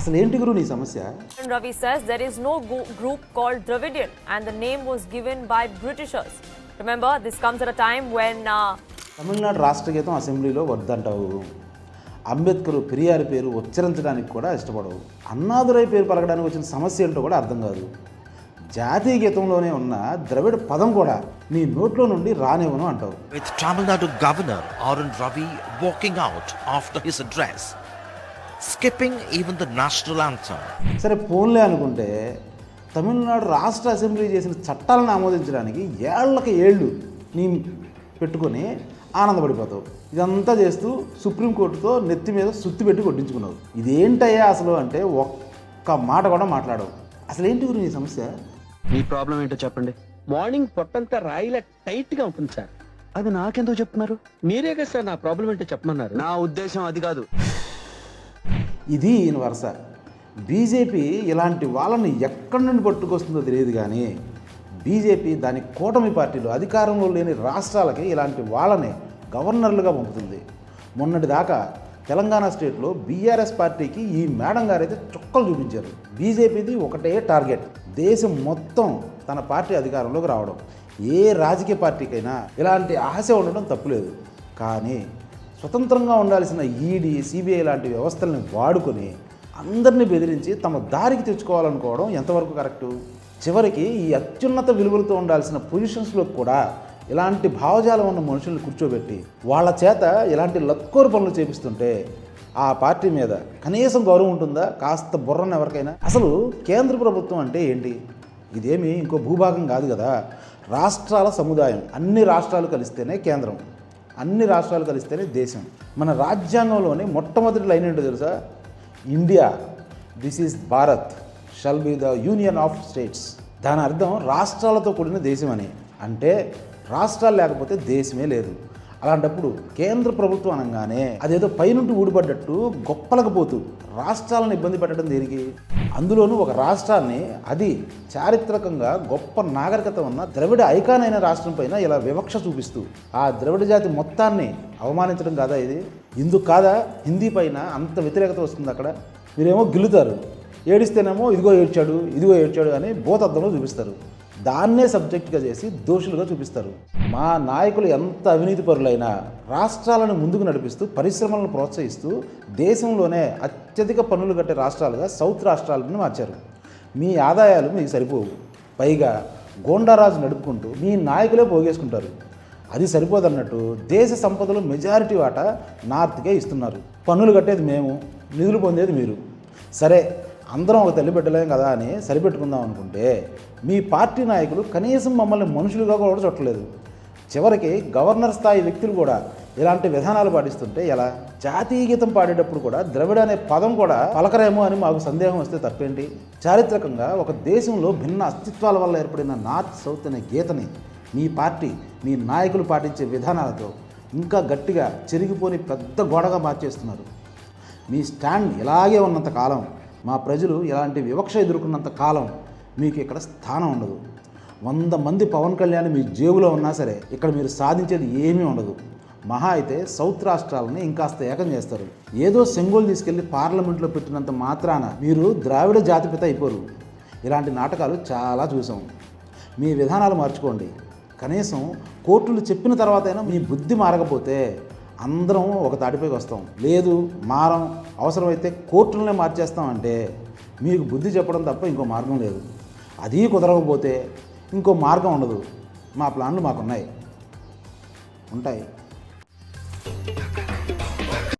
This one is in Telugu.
అసలు ఏంటి గురు నీ సమస్య? Ravi sir there is no group call Dravidian and the name was given by Britishers remember this comes at time when Tamil Nadu రాష్ట్ర గీతం అసెంబ్లీలో వద్దంటావు. అంబేద్కర్ పెరియారి పేరు ఉచ్చరించడానికి కూడా ఇష్టపడవు. అన్నాదురై పేరు పలకడానికి వచ్చిన సమస్య ఏంటో కూడా అర్థం కాదు. జాతీయ గీతంలోనే ఉన్న ద్రవిడ పదం కూడా నీ నోట్లో నుండి రానివ్వను అంటావు. With Tamil Nadu governor R Ravi walking out after his address skipping even the national anthem. సరే పోన్లే అనుకుంటే తమిళనాడు రాష్ట్ర అసెంబ్లీ చేసిన చట్టాలను ఆమోదించడానికి ఏళ్ళకి ఏళ్ళు నీ పెట్టుకొని ఆనందపడిపోతావు. ఇదంతా చేస్తూ సుప్రీంకోర్టుతో నెత్తి మీద సుత్తి పెట్టి కొట్టించుకున్నావు. ఇదేంటయ్యా అసలు అంటే ఒక్క మాట కూడా మాట్లాడవు. అసలు ఏంటి గురు నీ సమస్య? మీ ప్రాబ్లం ఏంటో చెప్పండి. మార్నింగ్ పొట్టంతా రాయిలా టైట్గా ఉంటుంది సార్. అది నాకెందుకు చెప్తున్నారు? మీరే కదా సార్ నా ప్రాబ్లం ఏంటో చెప్పమన్నారు. నా ఉద్దేశం అది కాదు. ఇది ఈయన వరుస. బీజేపీ ఇలాంటి వాళ్ళని ఎక్కడి నుండి పట్టుకొస్తుందో తెలియదు కానీ బీజేపీ దాని కూటమి పార్టీలు అధికారంలో లేని రాష్ట్రాలకి ఇలాంటి వాళ్ళని గవర్నర్లుగా పంపుతుంది. మొన్నటి దాకా తెలంగాణ స్టేట్లో బీఆర్ఎస్ పార్టీకి ఈ మేడం గారైతే చుక్కలు చూపించారు. బీజేపీది ఒకటే టార్గెట్ దేశం మొత్తం తన పార్టీ అధికారంలోకి రావడం. ఏ రాజకీయ పార్టీకైనా ఇలాంటి ఆశ ఉండడం తప్పులేదు. కానీ స్వతంత్రంగా ఉండాల్సిన ఈడీ సిబిఐ లాంటి వ్యవస్థల్ని వాడుకొని అందరినీ బెదిరించి తమ దారికి తెచ్చుకోవాలనుకోవడం ఎంతవరకు కరెక్టు? చివరికి ఈ అత్యున్నత విలువలతో ఉండాల్సిన పొజిషన్స్లో కూడా ఇలాంటి భావజాలం ఉన్న మనుషుల్ని కూర్చోబెట్టి వాళ్ళ చేత ఇలాంటి లత్కోరు పనులు చేపిస్తుంటే ఆ పార్టీ మీద కనీసం గౌరవం ఉంటుందా? కాస్త బుర్రను ఎవరికైనా? అసలు కేంద్ర ప్రభుత్వం అంటే ఏంటి? ఇదేమి ఇంకో భూభాగం కాదు కదా. రాష్ట్రాల సముదాయం అన్ని రాష్ట్రాలు కలిస్తేనే కేంద్రం. అన్ని రాష్ట్రాలు కలిస్తేనే దేశం. మన రాజ్యాంగంలోని మొట్టమొదటి లైన్ ఏంటో తెలుసా? India this is Bharat shall be the union of states. దాని అర్థం రాష్ట్రాలతో కూడిన దేశం అని అంటే రాష్ట్రాలు లేకపోతే దేశమే లేదు. అలాంటప్పుడు కేంద్ర ప్రభుత్వం అనగానే అదేదో పైనుండి ఊడిపడ్డట్టు గొప్పలకు పోతూ రాష్ట్రాలను ఇబ్బంది పెట్టడం దేనికి? అందులోనూ ఒక రాష్ట్రాన్ని అది చారిత్రకంగా గొప్ప నాగరికత ఉన్న ద్రవిడ ఐకాన్ అయిన రాష్ట్రం పైన ఇలా వివక్ష చూపిస్తూ ఆ ద్రవిడ జాతి మొత్తాన్ని అవమానించడం కాదా ఇది? ఇందుకు కాదా హిందీ పైన అంత వ్యతిరేకత వస్తుంది అక్కడ? మీరేమో గిల్లుతారు. ఏడిస్తేనేమో ఇదిగో ఏడ్చాడు ఇదిగో ఏడ్చాడు అని భూతద్దంలో చూపిస్తారు. దాన్నే సబ్జెక్ట్గా చేసి దోషులుగా చూపిస్తారు. మా నాయకులు ఎంత అవినీతి పరులైనా రాష్ట్రాలను ముందుకు నడిపిస్తూ పరిశ్రమలను ప్రోత్సహిస్తూ దేశంలోనే అత్యధిక పన్నులు కట్టే రాష్ట్రాలుగా సౌత్ రాష్ట్రాలను మార్చారు. మీ ఆదాయాలు మీకు సరిపోవు. పైగా గోండారాజు నడుపుకుంటూ మీ నాయకులే పోగేసుకుంటారు. అది సరిపోదన్నట్టు దేశ సంపదలో మెజారిటీ వాటా నార్త్కే ఇస్తున్నారు. పన్నులు కట్టేది మేము నిధులు పొందేది మీరు. సరే అందరం ఒక తల్లి పెట్టలేం కదా అని సరిపెట్టుకుందాం అనుకుంటే మీ పార్టీ నాయకులు కనీసం మమ్మల్ని మనుషులుగా కూడా చూడలేదు చివరికి గవర్నర్ స్థాయి వ్యక్తులు కూడా ఇలాంటి విధానాలు పాటిస్తుంటే ఎలా? జాతీయ గీతం పాడేటప్పుడు కూడా ద్రవిడ అనే పదం కూడా పలకరేమో అని మాకు సందేహం వస్తే తప్పేంటి? చారిత్రకంగా ఒక దేశంలో భిన్న అస్తిత్వాల వల్ల ఏర్పడిన నార్త్ సౌత్ అనే గీతని మీ పార్టీ మీ నాయకులు పాటించే విధానాలతో ఇంకా గట్టిగా చెరిగిపోని పెద్ద గోడగా మార్చేస్తున్నారు. మీ స్టాండ్ ఇలాగే ఉన్నంత కాలం మా ప్రజలు ఇలాంటి వివక్ష ఎదుర్కొన్నంత కాలం మీకు ఇక్కడ స్థానం ఉండదు. వంద మంది పవన్ కళ్యాణ్ మీ జేబులో ఉన్నా సరే ఇక్కడ మీరు సాధించేది ఏమీ ఉండదు. మహా అయితే సౌత్ రాష్ట్రాలని ఇంకాస్త ఏకం చేస్తారు. ఏదో సెంగోలు తీసుకెళ్ళి పార్లమెంట్లో పెట్టినంత మాత్రాన మీరు ద్రావిడ జాతిపిత అయిపోరు. ఇలాంటి నాటకాలు చాలా చూసాం. మీ విధానాలు మార్చుకోండి. కనీసం కోర్టులు చెప్పిన తర్వాతైనా మీ బుద్ధి మారకపోతే అందరం ఒక తాటిపైకి వస్తాం. లేదు మారం అవసరమైతే కోర్టులనే మార్చేస్తాం అంటే మీకు బుద్ధి చెప్పడం తప్ప ఇంకో మార్గం లేదు. అది కుదరకపోతే ఇంకో మార్గం ఉండదు. మా ప్లాన్లు మాకున్నాయి. ఉంటాయి.